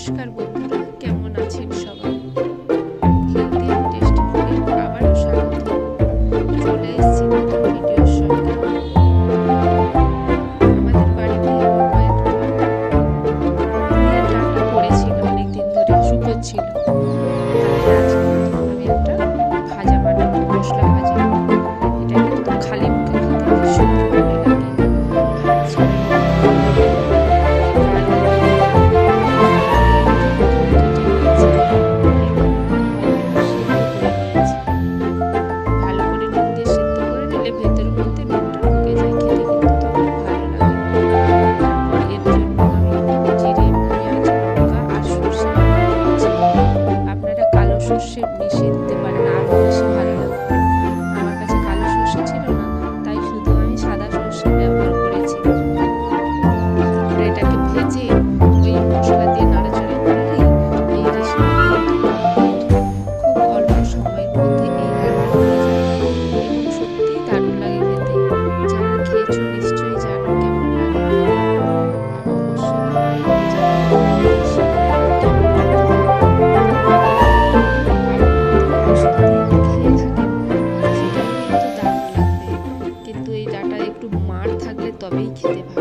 खुश कर वो মিশিয়ে দিতে পারেন আরও বেশি ভালো লাগবে। তবেই খেতে ভালো